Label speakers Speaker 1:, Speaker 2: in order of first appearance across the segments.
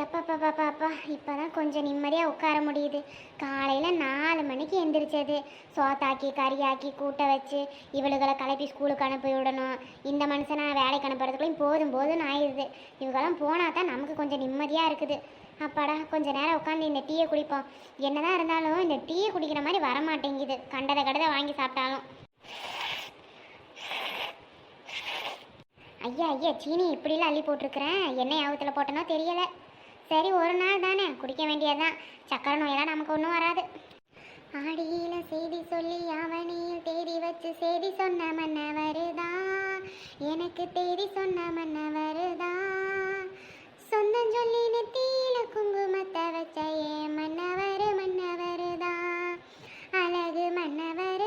Speaker 1: எப்பப்பா இப்போ தான் கொஞ்சம் நிம்மதியாக உட்கார முடியுது. காலையில் நாலு மணிக்கு எந்திரிச்சது. சோத்தாக்கி கறியாக்கி கூட்ட வச்சு இவளுகளை கிளப்பி ஸ்கூலுக்கு அனுப்பி விடணும். இந்த மனுஷனை வேலைக்கு அனுப்புறதுக்குள்ளேயும் போதும் போதும்னு ஆயிடுது. இவங்கெல்லாம் போனால் தான் நமக்கு கொஞ்சம் நிம்மதியாக இருக்குது. அப்பாடா கொஞ்ச நேரம் உட்காந்து இந்த டீயை குடிப்போம். என்னதான் இருந்தாலும் இந்த டீயை குடிக்கிற மாதிரி வர மாட்டேங்குது கண்டதை கடதை வாங்கி சாப்பிட்டாலும். ஐயா ஐயா சீனி இப்படிலாம் அள்ளி போட்டிருக்கிறேன். என்ன யாபத்தில் போட்டேனோ தெரியலை. சரி ஒரு நாள் தானே. குடிக்க வேண்டியதுதான். சக்கரை நோயெல்லாம் நமக்கு ஒன்றும் வராது. ஆடியில செய்தி சொல்லி அவனியில் தேடி வச்சு செய்தி சொன்ன மன்ன வருதா எனக்கு தேடி சொன்ன மன்ன வருதா சொந்தம் சொல்லி நெத்தியில குங்குமத்தை வச்ச ஏ மன்னவரு மன்னவருதா அழகு மன்னவர்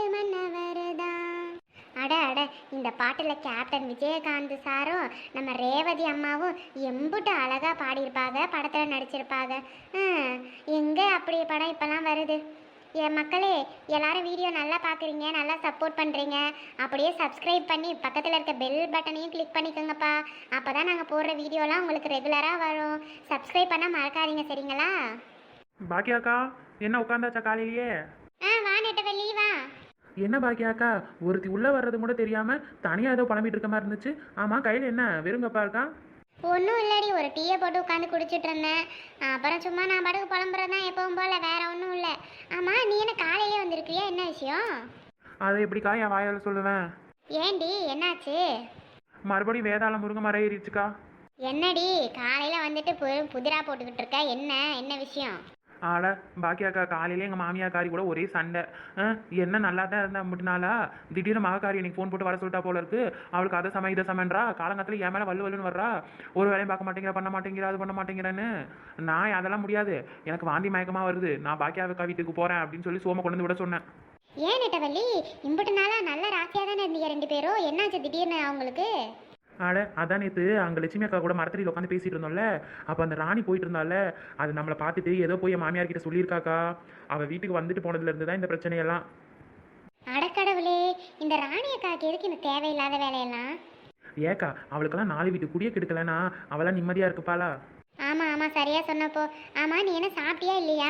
Speaker 1: விட இந்த பாட்டில் கேப்டன் விஜயகாந்த் சாரும் நம்ம ரேவதி அம்மாவும் எம்புட்டு அழகாக பாடியிருப்பாங்க படத்தில் நடிச்சிருப்பாங்க. எங்கே அப்படி படம் இப்போல்லாம் வருது? என் மக்களே எல்லாரும் வீடியோ நல்லா பார்க்குறீங்க நல்லா சப்போர்ட் பண்ணுறீங்க அப்படியே சப்ஸ்கிரைப் பண்ணி பக்கத்தில் இருக்க பெல் பட்டனையும் கிளிக் பண்ணிக்கோங்கப்பா. அப்போ தான் நாங்கள் போடுற வீடியோலாம் உங்களுக்கு ரெகுலராக வரும். சப்ஸ்கிரைப் பண்ணால் மறக்காதீங்க சரிங்களா?
Speaker 2: பாக்கியாக்கா என்ன உட்காந்தாச்சா காலையிலேயே
Speaker 1: ஆ வா நெட்டவள்ளி வா
Speaker 2: என்ன பாக்கியாக்கா ஒருத்தி உள்ள வர்றது கூட தெரியாம தனியா ஏதோ புலம்பிட்டு இருக்க மாதிரி இருந்துச்சு. ஆமா கையில என்ன? வெறுங்கப்பா இருக்கா?
Speaker 1: ஒன்றும் இல்லடி ஒரு டீயை போட்டு உட்காந்து குடிச்சிட்டு இருந்தேன். அப்புறம் சும்மா நான் படகு புலம்புறது தான் எப்பவும் போல வேற ஒன்றும் இல்லை. ஆமாம் நீ என்ன காலையிலே வந்திருக்கியா என்ன விஷயம்?
Speaker 2: அதை எப்படிக்கா என் வாயால சொல்லுவேன்?
Speaker 1: ஏண்டி என்னாச்சு?
Speaker 2: மறுபடியும் வேதாளம் முருங்கை மரம் ஏறிடுச்சுக்கா.
Speaker 1: என்னடி காலையில் வந்துட்டு புதிரா போட்டுக்கிட்டு இருக்க? என்ன என்ன விஷயம்?
Speaker 2: ஆட பாக்கியாக்கா காலையில எங்க மாமியாக்காரி கூட ஒரே சண்டை. என்ன நல்லா தான் இருந்தா முட்டினாலா திடீர்னு மகக்காரி எனக்கு ஃபோன் போட்டு வர சொல்லிட்டா போல இருக்கு. அவளுக்கு அதை சமயம் இதை சமன்றா? காலங்காலத்துல என் மேல வல்லு வல்லுன்னு வர்றா? ஒரு வேலையும் பார்க்க மாட்டேங்கிறா பண்ண மாட்டேங்கிறா அது பண்ண மாட்டேங்கிறேன்னு. நான் அதெல்லாம் முடியாது? எனக்கு வாந்தி மயக்கமா வருது. நான் பாக்கியாவுக்கா வீட்டுக்கு போறேன் அப்படின்னு சொல்லி சோம கொண்டு வந்து விட சொன்னேன்.
Speaker 1: ஏன் நெட்டவள்ளி? இம்புட்டு நாளா நல்ல ராசியாக தானே இருந்தீங்க ரெண்டு பேரும்? என்னாச்சு திடீர்னு அவங்களுக்கு?
Speaker 2: அட அதான் நேற்று அங்கே லட்சுமி அக்கா கூட மரத்தடியில் உட்காந்து பேசிட்டு இருந்தோம்ல. அப்போ அந்த ராணி போயிட்டு இருந்தால அது நம்மளை பார்த்துட்டு ஏதோ போய் மாமியார் கிட்ட சொல்லியிருக்காக்கா. அவள் வீட்டுக்கு வந்துட்டு போனதுல இருந்து தான் இந்த பிரச்சனையெல்லாம்.
Speaker 1: அடக்கடவுளே இந்த ராணி அக்காவுக்கு எதுக்கு இந்த தேவையில்லாத வேலையெல்லாம்?
Speaker 2: ஏக்கா அவளுக்கெல்லாம் நாலு வீட்டு குடியே கெடுக்கலனா அவளாம் நிம்மதியாக இருக்குப்பாளா?
Speaker 1: ஆமாம் ஆமாம் சரியாக சொன்னப்போ. ஆமாம் நீ என்ன சாப்பிட்டியா இல்லையா?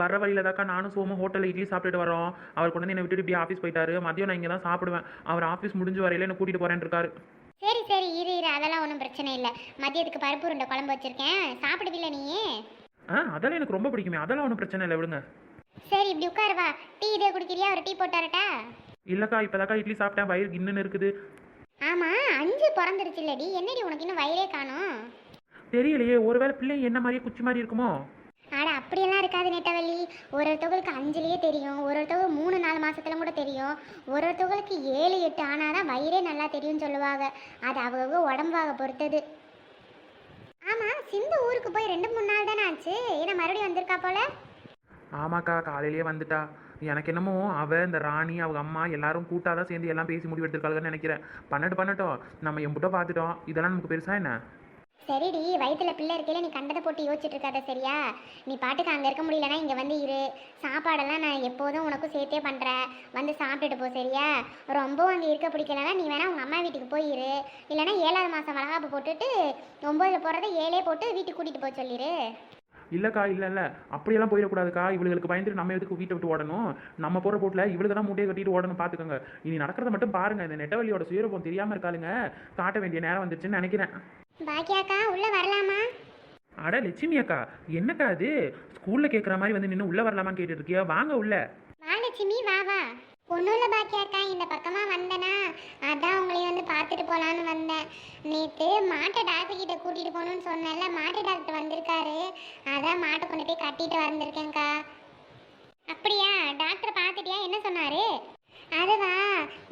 Speaker 2: வர வழியில தாக்கா நானும் சோமும் ஹோட்டலில் இட்லி சாப்பிட்டுட்டு வரோம் அவர் கொண்டு வந்து என்னை விட்டுட்டு இப்படி ஆஃபீஸ் போயிட்டாரு. மதியம் நான் இங்கே தான் சாப்பிடுவேன். அவர் ஆஃபீஸ் முடிஞ்சு வரையில என்ன கூட்டிகிட்டு போறேன்னு இருக்காரு.
Speaker 1: சரி சரி இரு இரு அதெல்லாம் ஒன்றும் பிரச்சனை இல்லை. மதியத்துக்கு பருப்பு உருண்டை குழம்பு வச்சிருக்கேன். சாப்பிடுவில்ல நீ?
Speaker 2: ஆ அதெல்லாம் எனக்கு ரொம்ப பிடிக்குமே. அதெல்லாம் ஒன்றும் பிரச்சனை இல்லை விடுங்க.
Speaker 1: சரி இப்படி உட்காரு வா. டீ இதே குடிக்கிறியா? ஒரு டீ போட்டு வரட்டா?
Speaker 2: இல்லைக்கா இப்போதாக்கா இட்லி சாப்பிட்டேன். வயிறு கின்னுன்னு இருக்குது.
Speaker 1: ஆமாம் அஞ்சு பிறந்துருச்சு என்னடி உனக்கு இன்னும் வயிறே காணும்?
Speaker 2: தெரியலையே. ஒருவேளை பிள்ளை என்ன மாதிரியே குச்சி மாதிரி இருக்குமோ?
Speaker 1: ஆனால் அப்படியெல்லாம் இருக்காது நெட்டவள்ளி. ஒரு ஒருத்தவங்களுக்கு அஞ்சுலேயே தெரியும். ஒரு ஒருத்தவங்க மூணு நாலு மாதத்துல கூட தெரியும். ஒரு ஒருத்தவங்களுக்கு ஏழு எட்டு ஆனால் தான் வயிறே நல்லா தெரியும்னு சொல்லுவாங்க. அது அவங்க உடம்பாக பொறுத்தது. ஆமாம் சிந்து ஊருக்கு போய் ரெண்டு மூணு நாள் தானே ஆச்சு? ஏன்னா மறுபடியும் வந்திருக்கா போல?
Speaker 2: ஆமாக்கா காலையிலேயே வந்துட்டா. எனக்கு என்னமோ அவள் இந்த ராணி அவங்க அம்மா எல்லாரும் கூட்டாதான் சேர்ந்து எல்லாம் பேசி முடிவு எடுத்திருக்காங்கன்னு நினைக்கிறேன். பண்ணட்டும் பண்ணட்டும். நம்ம எம்பிட்டோ பார்த்துட்டோம் இதெல்லாம் நமக்கு பெருசாக என்ன?
Speaker 1: சரிடி வயிற்றுல பிள்ளை இருக்கையில நீ கண்டதை போட்டு யோசிச்சுட்டு இருக்காத சரியா? நீ பாட்டுக்கு அங்கே இருக்க முடியலன்னா இங்கே வந்து இரு. சாப்பாடெல்லாம் நான் எப்போதும் உனக்கும் சேர்த்தே பண்ணுறேன் வந்து சாப்பிட்டுட்டு போ சரியா? ரொம்பவும் அங்கே இருக்க பிடிக்கலனா நீ வேணால் உங்கள் அம்மா வீட்டுக்கு போயிரு இல்லைனா இல்லைன்னா ஏழாவது மாதம் வளகாப்பு போட்டுட்டு ஒம்போதில் போகிறத ஏழே போட்டு வீட்டுக்கு கூட்டிகிட்டு போக சொல்லிடு
Speaker 2: இல்லக்கா இல்ல இல்ல. அப்படியெல்லாம் போயிடக்கூடாதுக்கா. இவளுக்கு பயந்துட்டு நம்ம எதுக்கு வீட்டை விட்டு ஓடணும்? நம்ம போற போட்டுல இவளுக்கு தான் மூட்டையை கட்டிட்டு ஓடணும் பாத்துக்கோங்க. இனி நடக்கிறத மட்டும் பாருங்க. இந்த நெட்டவழியோட சுயரூபம் தெரியாம இருக்காளுங்க. காட்ட வேண்டிய நேரம் வந்துருச்சுன்னு நினைக்கிறேன்.
Speaker 1: பாக்கியாக்கா உள்ளே வரலாமா?
Speaker 2: அட லட்சுமி அக்கா என்னக்கா அது? ஸ்கூல்ல கேட்குற மாதிரி வந்து நின்று உள்ள வரலாமான்னு கேட்டுட்டு இருக்கியா? வாங்க உள்ள.
Speaker 1: வா லட்சுமி வா வா. ஒன்றும் இல்லை பாக்கியாக்கா இந்த பக்கமாக வந்தேனா அதான் உங்களையும் வந்து பார்த்துட்டு போகலான்னு வந்தேன். நேற்று மாட்டை டாக்டர் கிட்ட கூட்டிகிட்டு போகணுன்னு சொன்னேன்ல மாட்டு டாக்டர் வந்திருக்காரு. அதான் மாட்டை கொண்டு போய் கட்டிட்டு வந்திருக்கேன்க்கா அப்படியா? டாக்டர் பார்த்துட்டியா? என்ன சொன்னாரு? அதுவா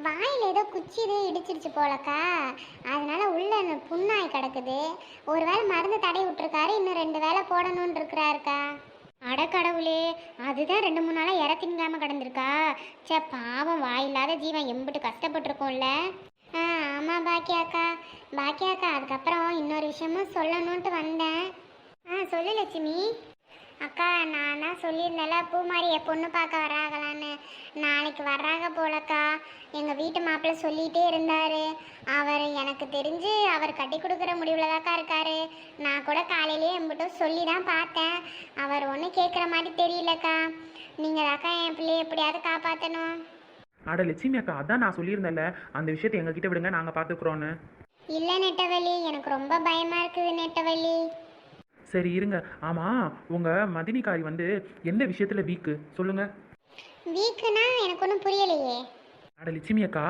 Speaker 1: வாயில் ஏதோ குச்சி இது இடிச்சிருச்சு போலக்கா. அதனால உள்ள புண்ணாய் கிடக்குது. ஒரு வேளை மருந்து தடை விட்டுருக்காரு இன்னும் ரெண்டு வேளை போடணும்னு இருக்கிறாருக்கா. அடக்கடவுளே அதுதான் ரெண்டு மூணு நாளாக இற திங்காமல் கிடந்திருக்கா. ச்சே பாவம் வாயில்லாத ஜீவன் எம்பிட்டு கஷ்டப்பட்டுருக்கோம்ல. ஆ ஆமாம் பாக்கியாக்கா. பாக்கியாக்கா அதுக்கப்புறம் இன்னொரு விஷயமும் சொல்லணுன்ட்டு வந்தேன். ஆ சொல்லு லட்சுமி. அக்கா நான் தான் சொல்லியிருந்தேன்ல பூமாரியை பொண்ணு பார்க்க வர்றாங்களான்னு நாளைக்கு வர்றாங்க போலக்கா. எங்கள் வீட்டு மாப்பிள்ளை சொல்லிகிட்டே இருந்தார். அவர் எனக்கு தெரிஞ்சு அவர் கட்டி கொடுக்குற முடிவில் தாக்கா இருக்காரு. நான் கூட காலையிலேயே எம்பிட்டும் சொல்லி தான் பார்த்தேன். அவர் ஒன்றும் கேட்குற மாதிரி தெரியலக்கா. நீங்கள் அக்கா என் பிள்ளைய எப்படியாவது காப்பாற்றணும்
Speaker 2: அட லட்சுமி அக்கா அதான் நான் சொல்லியிருந்தேன்ல. அந்த விஷயத்தை எங்ககிட்ட விடுங்க நாங்கள் பார்த்துக்குறோன்னு
Speaker 1: இல்லை நெட்டவள்ளி எனக்கு ரொம்ப பயமாக இருக்குது நெட்டவள்ளி
Speaker 2: சரி இருங்க. ஆமாம் உங்கள் மதினிக்காரி வந்து எந்த விஷயத்தில் வீக்கு சொல்லுங்கள்
Speaker 1: வீக்குனா எனக்கு ஒன்றும் புரியலையே.
Speaker 2: அட லட்சுமி அக்கா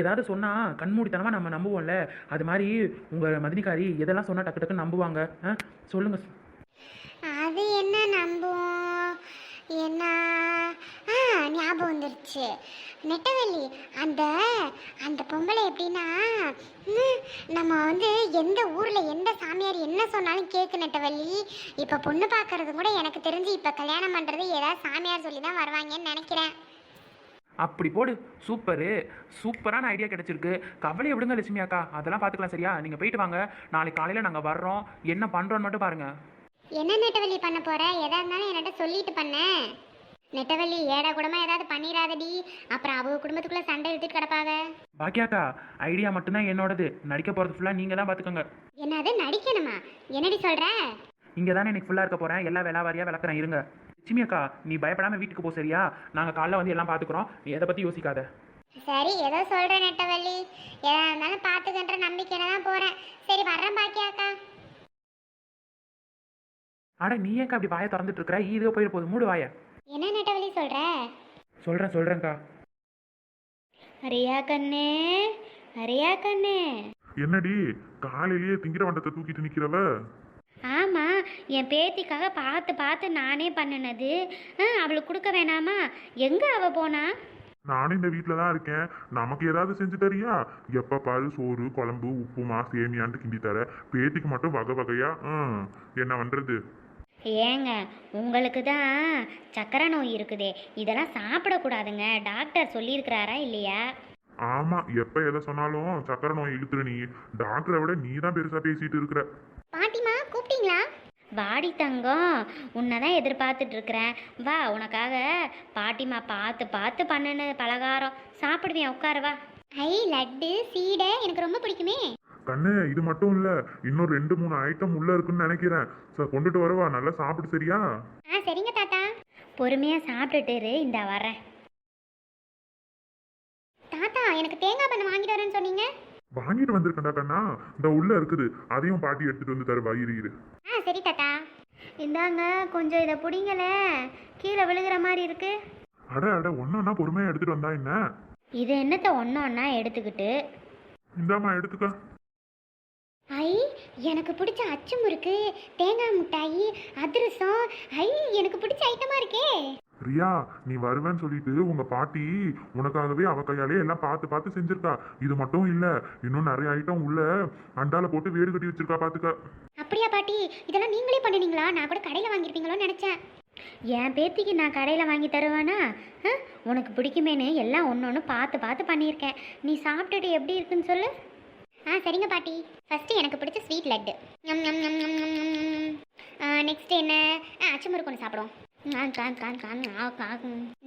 Speaker 2: ஏதாவது சொன்னால் கண்மூடித்தனமாக நம்ம நம்புவோம்ல. அது மாதிரி உங்கள் மதினிக்காரி எதெல்லாம் சொன்னால் டக்கு டக்குன்னு நம்புவாங்க? ஆ சொல்லுங்கள்
Speaker 1: அது என்ன நம்புவோம்? என்ன? ஞாபகம் வந்துருச்சு. நெட்டவள்ளி அந்த அந்த பொம்பளை எப்படின்னா நம்ம வந்து எந்த ஊரில் எந்த சாமியார் என்ன சொன்னாலும் கேட்கு நெட்டவள்ளி. இப்போ பொண்ணு பார்க்கறது கூட எனக்கு தெரிஞ்சு இப்போ கல்யாணம் பண்ணுறது ஏதாவது சாமியார் சொல்லி தான் வருவாங்கன்னு நினைக்கிறேன்.
Speaker 2: அப்படி போடு. சூப்பரு. சூப்பரான ஐடியா கிடைச்சிருக்கு. கவலையை விடுங்க லட்சுமி அக்கா? அதெல்லாம் பார்த்துக்கலாம் சரியா? நீங்கள் போயிட்டு வாங்க. நாளைக்கு காலையில் நாங்கள் வர்றோம். என்ன பண்ணுறோன்னு மட்டும் பாருங்கள்
Speaker 1: என்ன நெட்டவள்ளி பண்ண போற? எதா இருந்தாலும் என்கிட்ட சொல்லிட்டு பண்ண. நெட்டவள்ளி ஏடா கூடமா ஏதாவது பண்ணிடாதடி அப்புறம் அவங்க குடும்பத்துக்குள்ள சண்டை இழுத்துட்டு கிடப்பாங்க
Speaker 2: பாக்கியாக்கா ஐடியா மட்டும்தான் என்னோடது. நடிக்க போகிறது ஃபுல்லாக நீங்கள் தான் பார்த்துக்கோங்க
Speaker 1: என்னது நடிக்கணுமா? என்னடி சொல்ற?
Speaker 2: இங்கே தானே எனக்கு ஃபுல்லாக இருக்க போகிறேன் எல்லா வேலை வாரியாக விளக்குறேன் இருங்க. லட்சுமி அக்கா நீ பயப்படாமல் வீட்டுக்கு போ சரியா? நாங்கள் காலைல வந்து எல்லாம் பார்த்துக்குறோம் நீ எதை பற்றி யோசிக்காத.
Speaker 1: சரி ஏதோ சொல்ற நெட்டவள்ளி. எதா இருந்தாலும் பாத்துக்கன்ற நம்பிக்கையில தான் போறேன். சரி வர்றேன் பாக்கியாக்கா.
Speaker 2: அட நீ ஏக்கா அப்படி வாயை திறந்துட்டு இருக்கிற? இதோ போயிட போகுது. மூடு வாயை.
Speaker 1: என்ன நெட்டவள்ளி சொல்ற?
Speaker 2: சொல்கிறேன் சொல்கிறேன்க்கா
Speaker 3: அரியா கண்ணே அரியா கண்ணே.
Speaker 4: என்னடி காலையிலேயே திங்கிற வண்டத்தை தூக்கிட்டு நிக்கிறவ?
Speaker 3: ஆமாம் என் பேத்திக்காக பார்த்து பார்த்து நானே பண்ணினது. ஆ, அவளுக்கு கொடுக்க வேணாமா? எங்கே அவள் போனா?
Speaker 4: நானும் இந்த வீட்டில தான் இருக்கேன். நமக்கு ஏதாவது செஞ்சு தரியா? எப்ப பாரு சோறு குழம்பு உப்புமா சேமியான்ட்டு கிண்டி தர. பேத்திக்கு மட்டும் வகை வகையா ம், என்ன பண்றது?
Speaker 3: ஏங்க உங்களுக்கு தான் சக்கரை நோய் இருக்குதே. இதெல்லாம் சாப்பிடக்கூடாதுங்க. டாக்டர் சொல்லியிருக்கிறாரா இல்லையா?
Speaker 4: ஆமா எப்ப எதை சொன்னாலும் சக்கரை நோய் இழுத்துரு நீ. டாக்டரை விட நீ தான் பெருசா பேசிட்டு இருக்கிற.
Speaker 1: பாட்டிமா கூப்பிட்டீங்களா?
Speaker 3: வாடி தங்கம் உன்னை தான் எதிர்பார்த்துட்டு இருக்கிறேன். வா உனக்காக பாட்டிமா பார்த்து பார்த்து பண்ணின பலகாரம். சாப்பிடுவேன் உட்காரு வா.
Speaker 1: ஐ லட்டு சீடை எனக்கு ரொம்ப பிடிக்குமே.
Speaker 4: கண்ணு இது மட்டும் இல்ல இன்னும் ரெண்டு மூணு ஐட்டம் உள்ள இருக்குன்னு நினைக்கிறேன். சார் கொண்டுட்டு வரவா? நல்லா சாப்பிடு சரியா?
Speaker 1: ஆ சரிங்க தாத்தா.
Speaker 3: பொறுமையாக சாப்பிட்டுட்டு இரு, இந்தா வரேன்.
Speaker 1: தாத்தா எனக்கு தேங்காய் பண்ண வாங்கிட்டு வரேன்னு சொன்னீங்க.
Speaker 4: வாங்கிட்டு வந்திருக்கேன்டா கண்ணா. இந்த உள்ள இருக்குது. அதையும் பாட்டி எடுத்துட்டு வந்து தருவா இரு இரு.
Speaker 1: ஆ சரி தாத்தா.
Speaker 3: இந்தாங்க கொஞ்சம் இதை பிடிங்களே கீழே விழுகிற மாதிரி இருக்கு.
Speaker 4: அட அட ஒன்னா பொறுமையா எடுத்துட்டு வந்தா என்ன?
Speaker 3: இது என்னத்த ஒன்று ஒன்றா எடுத்துக்கிட்டு?
Speaker 4: இந்தாம்மா எடுத்துக்க.
Speaker 1: எனக்கு பிடிச்ச அச்சு முறுக்கு தேங்காய் மிட்டாயி அதிரசம். ஐ எனக்கு பிடிச்ச ஐட்டமா இருக்கே.
Speaker 4: ரியா நீ வருவேன்னு சொல்லிட்டு உங்க பாட்டி உனக்காகவே அவ கையாலே எல்லாம் பார்த்து பார்த்து செஞ்சிருக்கா. இது மட்டும் இல்ல இன்னும் நிறைய ஐட்டம் உள்ள அண்டால போட்டு வேடு கட்டி வச்சிருக்கா பாத்துக்க.
Speaker 1: அப்படியா பாட்டி இதெல்லாம் நீங்களே பண்ணுனீங்களா? நான் கூட கடையில் வாங்கியிருப்பீங்களோன்னு நினச்சேன்.
Speaker 3: என் பேத்திக்கு நான் கடையில் வாங்கி தருவேனா? உனக்கு பிடிக்குமேனு எல்லாம் ஒன்று ஒன்று பார்த்து பார்த்து பண்ணியிருக்கேன். நீ சாப்பிட்டுட்டு எப்படி இருக்குன்னு சொல்லு.
Speaker 1: ஆ சரிங்க பாட்டி. ஃபஸ்ட்டு எனக்கு பிடிச்ச ஸ்வீட் லட்டு. நெக்ஸ்ட் என்ன? ஆ அச்சமுறுக்கு ஒன்று சாப்பிடுவோம்.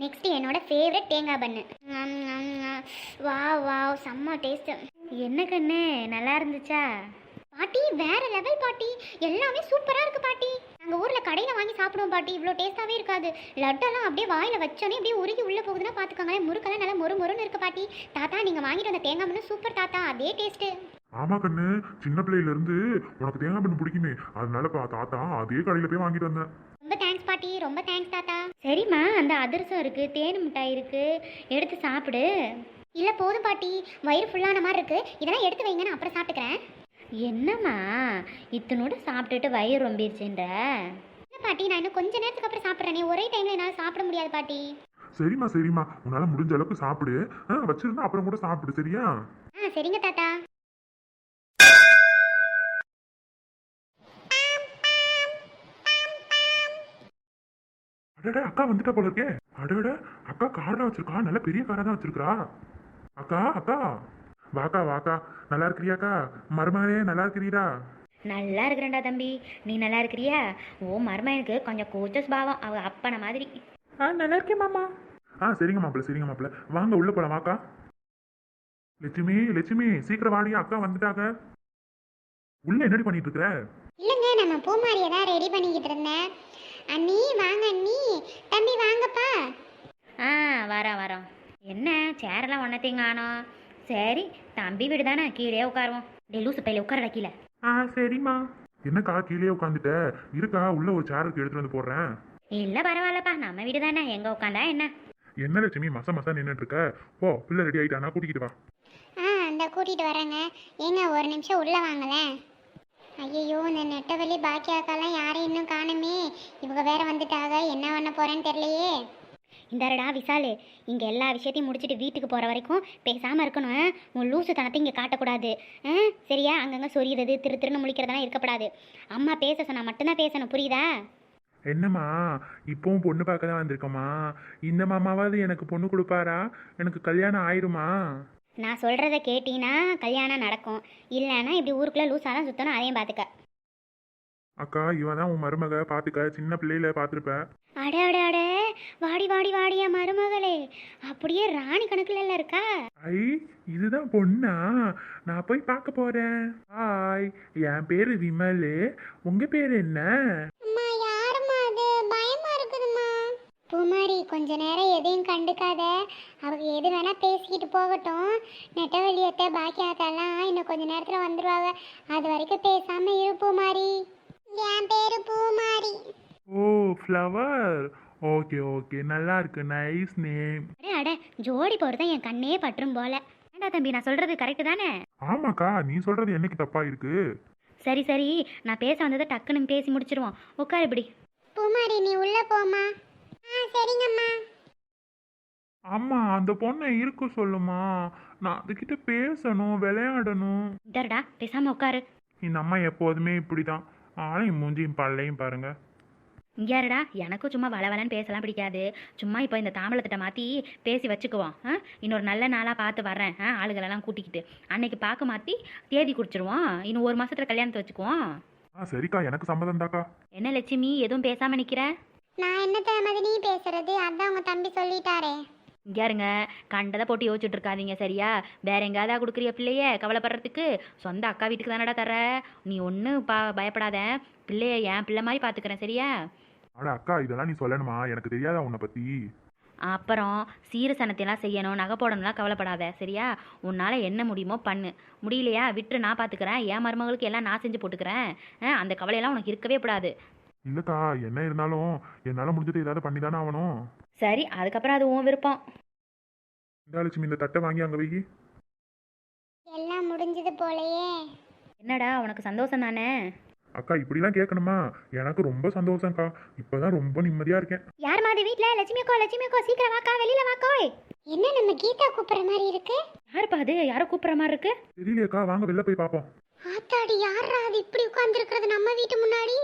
Speaker 1: நெக்ஸ்ட் என்னோட ஃபேவரட் தேங்காய் பண்ணு. வா வாவ் செம்ம டேஸ்ட்டு
Speaker 3: என்ன கண்ணு? நல்லா இருந்துச்சா?
Speaker 1: பாட்டி வேற லெவல் பாட்டி. எல்லாமே சூப்பரா இருக்கு பாட்டி. நாங்க ஊர்ல கடையில வாங்கி சாப்பிடுவோம் பாட்டி. இவ்வளோ டேஸ்டாவே இருக்காது. லட்டெல்லாம் அப்படியே வாயில வச்சோன்னே அப்படியே உருகி உள்ள போகுதுன்னா பாத்துக்கோங்களேன். முறுக்கெல்லாம் நல்லா மொறு மொறுன்னு இருக்கு பாட்டி. தாத்தா நீங்க வாங்கிட்டு வந்த தேங்காய் மண்ணு சூப்பர் தாத்தா. அதே டேஸ்ட்
Speaker 4: ஆமா கண்ணு. சின்ன பிள்ளையில இருந்து உனக்கு தேங்காய் பண்ணு பிடிக்குமே. அதனால பா தாத்தா அதே கடையில போய் வாங்கிட்டு வந்தேன்.
Speaker 1: ரொம்ப தேங்க்ஸ் பாட்டி. ரொம்ப தேங்க்ஸ் தாத்தா.
Speaker 3: சரிம்மா அந்த அதிரசம் இருக்குது தேன் மிட்டாய் இருக்குது எடுத்து சாப்பிடு.
Speaker 1: இல்ல போதும் பாட்டி. வயிறு ஃபுல்லான மாதிரி இருக்கு. இதெல்லாம் எடுத்து வைங்க நான் அப்புறம் சாப்பிட்டுக்கிறேன்.
Speaker 3: என்னம்மா? இத்தனோட சாப்பிட்டுட்டு வயிறு ரொம்பிருச்சுன்ற?
Speaker 1: பாட்டி நான் இன்னும் கொஞ்ச நேரத்துக்கு அப்புறம் சாப்பிட்றேனே. ஒரே டைம்ல என்னால் சாப்பிட முடியாது பாட்டி.
Speaker 4: சரிம்மா சரிம்மா. உன்னால முடிஞ்ச அளவுக்கு சாப்பிடு. ஆ, வச்சிருந்தா அப்புறம் கூட சாப்பிடு சரியா?
Speaker 1: ஆ சரிங்க தாத்தா.
Speaker 4: அடடா அக்கா வந்துட்டா போல இருக்கே. அடட அக்கா கார்ல வச்சிருக்கா. நல்ல பெரிய காரா தான் வச்சிருக்கா. அக்கா அக்கா. வாக்கா வாக்கா. நல்லா இருக்கிறியாக்கா? மருமகனே நல்லா இருக்கிறீரா
Speaker 3: நல்லா இருக்கிறேன்டா தம்பி. நீ நல்லா இருக்கிறியா? ஓ மருமகனுக்கு கொஞ்சம் கூச்ச சுபாவம் அவ அப்பன மாதிரி.
Speaker 2: ஆ நல்லா இருக்கேன் மாமா.
Speaker 4: ஆ சரிங்க மாப்பிள்ள சரிங்க மாப்பிள்ள. வாங்க உள்ள போலாம் வாக்கா. லட்சுமி லட்சுமி சீக்கிரம் வாடி அக்கா வந்துட்டாங்க உள்ள என்னடி பண்ணிட்டு இருக்கிற?
Speaker 1: இல்லைங்க நம்ம பூமாரியை தான் ரெடி பண்ணிக்கிட்டு இருந்தேன். அண்ணி வாங்க அண்ணி. தம்பி வாங்கப்பா.
Speaker 3: ஆ வரோம் வரோம். என்ன சேரெல்லாம் ஒன்றத்தையும் காணோம். சரி தம்பி வீடு தானே கீழே உட்காருவோம். டே லூசு பையில உட்காரடா கீழே.
Speaker 2: ஆ சரிம்மா.
Speaker 4: என்னக்கா கீழே உட்காந்துட்ட? இருக்கா? உள்ள ஒரு சேருக்கு எடுத்துட்டு வந்து போடுறேன்.
Speaker 3: இல்லை பரவாயில்லப்பா. நம்ம வீடு தானே எங்கே உட்காந்தா என்ன?
Speaker 4: என்ன லட்சுமி மச மசா நின்னுட்டு இருக்க போ பிள்ளை ரெடி ஆயிட்டானா கூட்டிக்கிட்டு வா.
Speaker 1: ஆ இந்த கூட்டிகிட்டு வரேங்க. ஏங்க ஒரு நிமிஷம் உள்ளே வாங்களேன் ஐயோ இந்த நெட்டவள்ளி பாக்கியாக்கெல்லாம் யாரையும் இன்னும் காணுமே. இவங்க வேற வந்துட்டாக என்ன பண்ண போறேன்னு தெரியலையே.
Speaker 3: இந்தாரடா விசாலு இங்கே எல்லா விஷயத்தையும் முடிச்சுட்டு வீட்டுக்கு போகிற வரைக்கும் பேசாமல் இருக்கணும்? உன் லூசு தனத்தை இங்கே காட்டக்கூடாது சரியா? அங்கங்கே சொரியுறது திரு திருன்னு முழிக்கிறதெல்லாம் இருக்கப்படாது. அம்மா பேச சொன்னா மட்டும்தான் பேசணும் புரியுதா?
Speaker 2: என்னம்மா இப்பவும் பொண்ணு பார்க்க தான் வந்திருக்கோமா? இந்த மாமாவாவது எனக்கு பொண்ணு கொடுப்பாரா? எனக்கு கல்யாணம் ஆயிருமா?
Speaker 3: நான் சொல்கிறத கேட்டீங்கன்னா கல்யாணம் நடக்கும். இல்லைன்னா இப்படி ஊருக்குள்ளே லூஸாக தான் சுற்றணும் அதையும் பார்த்துக்க
Speaker 4: அக்கா இவன் தான் உன் மருமக பாத்துக்க. சின்ன பிள்ளையில பாத்திருப்ப.
Speaker 3: அட அட அட வாடி வாடி வாடியா மருமகளே அப்படியே ராணி கணக்குல இருக்கா?
Speaker 2: ஐ இதுதான் பொண்ணா? நான் போய் பார்க்க போறேன். ஹாய் என் பேரு விமல். உங்க பேர் என்ன?
Speaker 1: அம்மா யாரும்மா அது? பயமா இருக்குதும்மா. பூமாரி கொஞ்ச நேரம் எதையும் கண்டுக்காத. அவங்க எது வேணா பேசிக்கிட்டு போகட்டும். நெட்டவெளியத்தை பாக்கியாத்தெல்லாம் இன்னும் கொஞ்ச நேரத்தில் வந்துடுவாங்க அது வரைக்கும் பேசாம இரு பூமாரி. என் பேரு Poomari.
Speaker 2: Oh flower okay okay நல்லா இருக்கு. நைஸ் நேம்
Speaker 3: ஜோடி போகிறது என் கண்ணே பற்றும் போல. ஏண்டா தம்பி நான் சொல்கிறது கரெக்டு தானே?
Speaker 4: ஆமாக்கா நீ சொல்றது என்னைக்கு தப்பா இருக்கு?
Speaker 3: சரி சரி நான் பேச வந்ததை டக்குன்னு பேசி முடிச்சிருவோம். உட்காரு இப்படி.
Speaker 1: பூமாரி நீ உள்ள போமா ஆ சரிங்கம்மா.
Speaker 2: அம்மா அந்த பொண்ணை இருக்க சொல்லுமா. நான் அதுகிட்ட பேசணும் விளையாடணும்.
Speaker 3: இதரடா பேசாமல் உட்காரு.
Speaker 2: இந்த அம்மா எப்போதுமே இப்படிதான். ஆளையும் மூஞ்சியும் பல்லையும் பாருங்க.
Speaker 3: இங்கேருடா எனக்கும் சும்மா வளவலன்னு பேசலாம் பிடிக்காது. சும்மா இப்போ இந்த தாம்பளத்திட்ட மாற்றி பேசி வச்சுக்குவோம். ஆ? இன்னொரு நல்ல நாளாக பார்த்து வர்றேன். ஆ? ஆளுகளெல்லாம் கூட்டிக்கிட்டு. அன்னைக்கு பார்க்க மாற்றி தேதி குடிச்சிருவோம் இன்னும் ஒரு மாசத்துல கல்யாணத்தை வச்சுக்குவோம்.
Speaker 4: ஆ சரிக்கா. எனக்கு சம்மதம் தாக்கா
Speaker 3: என்ன லட்சுமி? எதுவும் பேசாமல் நிற்கிற
Speaker 1: நான் என்னத்த மதினி பேசுறது? அதான் உங்க தம்பி சொல்லிட்டாரே.
Speaker 3: இங்கேருங்க கண்டதை போட்டு யோசிச்சுட்டு இருக்காதீங்க சரியா? வேற எங்கேயாவது கொடுக்குறிய பிள்ளைய கவலைப்படுறதுக்கு? சொந்த அக்கா வீட்டுக்கு தானடா தர நீ ஒன்றும் பா பயப்படாத. பிள்ளைய என் பிள்ளை மாதிரி பார்த்துக்கிறேன் சரியா?
Speaker 4: அட அக்கா இதெல்லாம் நீ சொல்லணுமா? எனக்கு தெரியாதா உன்னை பத்தி?
Speaker 3: அப்புறம் சீரசனத்தையெல்லாம் செய்யணும் நகை போடணும்லாம் கவலைப்படாத சரியா? உன்னால் என்ன முடியுமோ பண்ணு. முடியலையா? விட்டு நான் பார்த்துக்கிறேன் என் மருமகளுக்கு எல்லாம் நான் செஞ்சு போட்டுக்கிறேன். ஆ, அந்த கவலையெல்லாம் உனக்கு இருக்கவே கூடாது.
Speaker 4: இல்லக்கா என்ன இருந்தாலும் என்னால முடிஞ்சது ஏதாவது பண்ணி தானே ஆகணும்.
Speaker 3: சரி அதுக்கப்புறம் அது உன் விருப்பம்.
Speaker 4: இந்த லட்சுமி இந்த தட்டை வாங்கி அங்க வை.
Speaker 1: எல்லாம் முடிஞ்சது போலயே.
Speaker 3: என்னடா உனக்கு சந்தோஷம் தானே?
Speaker 4: அக்கா இப்படிலாம் கேட்கணுமா? எனக்கு ரொம்ப சந்தோஷம்க்கா. இப்பதான் ரொம்ப நிம்மதியா இருக்கேன்.
Speaker 3: யார் மாதிரி வீட்டில் லட்சுமி அக்கோ லட்சுமி அக்கோ சீக்கிரம் வாக்கா வெளியில் வாக்கோய்
Speaker 1: என்ன நம்ம கீதா கூப்பிடுற மாதிரி இருக்கு?
Speaker 3: யாருப்பா அது? யாரோ கூப்பிட்ற மாதிரி இருக்கு?
Speaker 4: தெரியலையேக்கா வாங்க வெளில போய் பார்ப்போம்
Speaker 1: ஆத்தாடி யாரா அது? இப்படி உட்கார்ந்துருக்கிறது நம்ம வீட்டு முன்னாடி?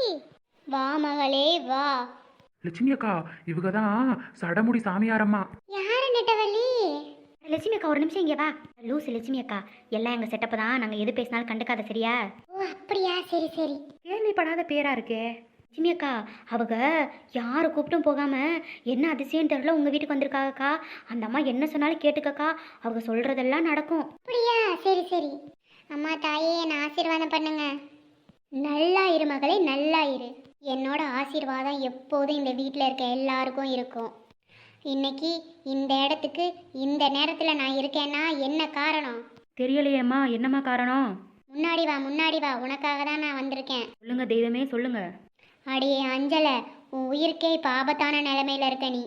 Speaker 1: வா மகளே வா.
Speaker 2: லட்சுமி அக்கா இவங்க தான் சடமுடி சாமியாரம்மா.
Speaker 1: யாரு நெட்டவள்ளி?
Speaker 3: லட்சுமி அக்கா ஒரு நிமிஷம் இங்கே வா. லூசு லட்சுமி அக்கா எல்லாம் எங்கள் செட்டப்பு தான். நாங்கள் எது பேசினாலும் கண்டுக்காத சரியா?
Speaker 1: ஓ அப்படியா? சரி சரி.
Speaker 3: கேள்விப்படாத பேரா இருக்கே. லட்சுமி அக்கா அவங்க யாரை கூப்பிட்டும் போகாம என்ன அதிசயம் தெரியல உங்கள் வீட்டுக்கு வந்திருக்காங்கக்கா அந்த அம்மா என்ன சொன்னாலும் கேட்டுக்கக்கா. அவங்க சொல்கிறதெல்லாம் நடக்கும்.
Speaker 1: அப்படியா? சரி சரி. அம்மா தாயே என்னை ஆசீர்வாதம் பண்ணுங்க. நல்லா இரு மகளே நல்லா இரு. என்னோட ஆசீர்வாதம் எப்போதும் இந்த வீட்டில் இருக்க எல்லாருக்கும் இருக்கும். இன்னைக்கு இந்த இடத்துக்கு இந்த நேரத்தில் நான் இருக்கேன்னா என்ன காரணம்?
Speaker 3: தெரியலையேம்மா என்னம்மா காரணம்?
Speaker 1: முன்னாடி வா முன்னாடி வா உனக்காக தான் நான் வந்திருக்கேன்.
Speaker 3: சொல்லுங்க தெய்வமே சொல்லுங்க.
Speaker 1: அடியே அஞ்சலை உன் உயிருக்கே இப்போ ஆபத்தான நிலைமையில இருக்க நீ.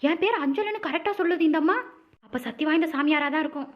Speaker 3: என் பேர் அஞ்சலன்னு கரெக்டாக சொல்லுது இந்த அம்மா அப்போ சக்தி வாய்ந்த சாமியாராக தான் இருக்கும்.